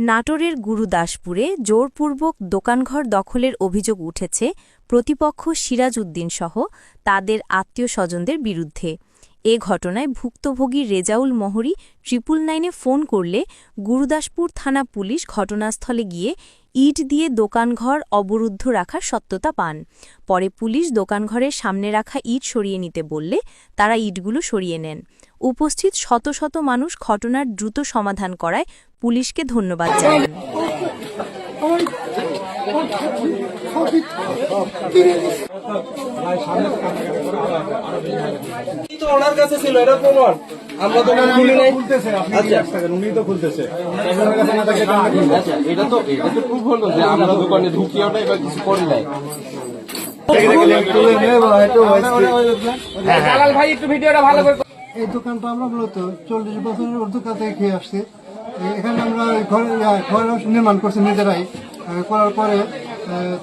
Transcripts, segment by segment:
নাটোরের গুরুদাসপুরে জোরপূর্বক দোকানঘর দখলের অভিযোগ উঠেছে প্রতিপক্ষ সিরাজ উদ্দিনসহ তাদের আত্মীয় স্বজনদের বিরুদ্ধে। এ ঘটনায় ভুক্তভোগী রেজাউল মহরি ট্রিপল নাইনে ফোন করলে গুরুদাসপুর থানা পুলিশ ঘটনাস্থলে গিয়ে ইট দিয়ে দোকানঘর অবরুদ্ধ রাখার সত্যতা পান। পরে পুলিশ দোকানঘরের সামনে রাখা ইট সরিয়ে নিতে বললে তারা ইটগুলো সরিয়ে নেন। উপস্থিত শত শত মানুষ ঘটনার দ্রুত সমাধান করায় পুলিশকে ধন্যবাদ জানান। তো ওনার কাছে ছিল? এটা প্রমাণ। আমরা তো খুলি নাই। উনি তো খুলতেছে? আচ্ছা এটা তো এটা তো প্রুফ হলো যে আমরা দোকানে ঢুকিও নাই বা কিছু করি নাই। ভাই একটু ভিডিওটা ভালো করে এই দোকানটা আমরা মূলত চল্লিশ বছরের থেকে খেয়ে আসছি। এখানে আমরা ঘর ঘর নির্মাণ করছি নিজেরাই। করার পরে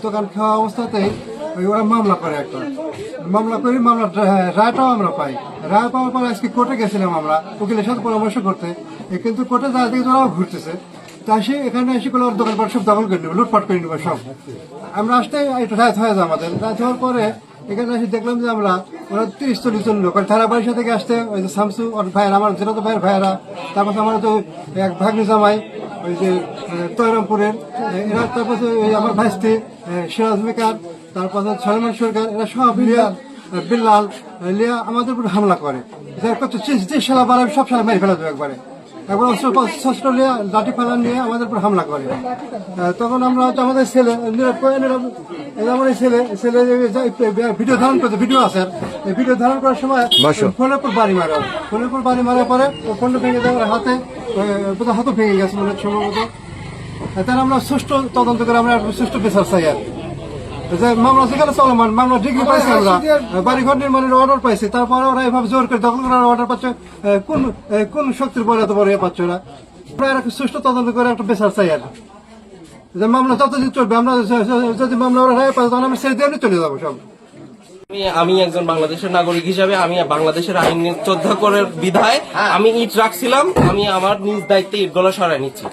দোকান খাওয়া অবস্থাতেই ওরা মামলা করে একটা মামলা করি মামলা রায়টাও আমরা পাই। রায় পাওয়ার পরে আজকে কোর্টে গেছিলাম আমরা, উকিলের সাথে পরামর্শ করতে। কিন্তু কোর্টে যা দেখি ওরাও ঘুরতেছে। তা সে এখানে এসে ওর দোকানপাট সব দখল করে নেবে, লুটপাট করে নেবে সব। আমরা আসতে একটু রাত হয়ে যায় আমাদের। রাত হওয়ার পরে এখানে এসে দেখলাম যে আমরা, ওরা তিরিশ চল্লিশ জন লোক। ধারা বাড়ির সাথে আসতে ওই যে শামসু ওর ভাইয়ের, আমার যেটা তো ভাইয়ের ভাইয়েরা, তারপর আমার তো এক ভাগ্নি জামাই ওই যে তৈরামপুরের এরা তারপর ওই আমার ভাইস্তি সিরাজ মেকার তারপর সলমান সরকার এরা সব লিয়া বিল্লাল লিয়া আমাদের উপর হামলা করে। যার কত যে শালা বাড়াবে সব শালা মেরে ফেলা দেবে একবারে। একবার অস্ত্র নিয়ে লাঠি ফালা নিয়ে আমাদের উপর হামলা করে। তখন আমরা আমাদের ছেলে আমার ছেলে ছেলে ভিডিও ধারণ করতে ভিডিও আছে। ভিডিও ধারণ করার সময় ফোনের উপর বাড়ি মারে। ফোনের উপর বাড়ি মারার পরে ফোনটা ভেঙে দেওয়ার হাতে। বোধহয় ভেঙে গেছে মনে হচ্ছে সম্ভবত তাহলে আমরা সুষ্ঠু তদন্ত করে আমরা সুষ্ঠু বিচার চাই আর। যে মামলা সেখানে চলমান, মামলা ডিগ্রি পাইছি আমরা বাড়ি ঘর নির্মাণের অর্ডার পাইছি, তারপরে ওরা এভাবে জোর করে দখল করার অর্ডার পাচ্ছে কোন কোন শক্তির বলে এত বড় এ পাচ্ছে ওরা। একটা সুষ্ঠু তদন্ত করে একটা বিচার চাই আর। যে মামলা যতদিন চলবে, আমরা যদি মামলা ওরা রায় পাই তখন আমরা ছেড়ে দিয়ে চলে যাব সব। আমি আমি একজন বাংলাদেশের নাগরিক হিসাবে আমি বাংলাদেশের আইন শ্রদ্ধা করে বিধায় আমি ইট রাখছিলাম আমি আমার নিজ দায়িত্বে ইটগুলো সরাই নিচ্ছি।